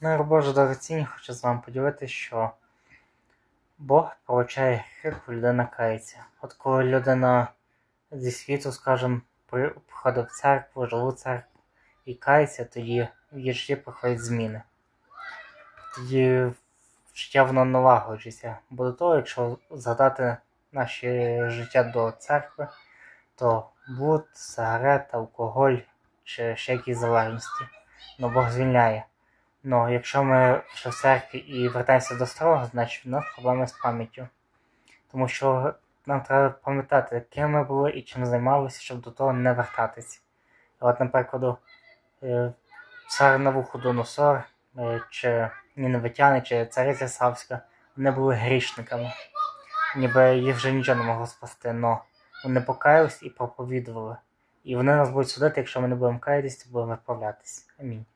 Ну, Боже дорогоцінні, хочу з вами поділитися, що Бог получає коли людина кається. От коли людина зі світу, скажімо, при- приходить в церкву, живу церкву і кається, тоді в її житті приходять зміни. Тоді життя воно налагоджується. Бо до того, якщо згадати наше життя до церкви, то блуд, сигарет, алкоголь чи ще якісь залежності. Ну Бог звільняє. Ну, якщо ми ще в і вертаємося до старого, значить в нас проблеми з пам'яттю. Тому що нам треба пам'ятати, ким ми були і чим займалися, щоб до того не вертатися. От, наприклад, е, цар Навуходоносор, е, чи Ніневитяни, чи цариця Савська, вони були грішниками. Ніби їх вже нічого не могло спасти, але вони покаялись і проповідували. І вони нас будуть судити, якщо ми не будемо каятись, то будемо виправлятись. Амінь.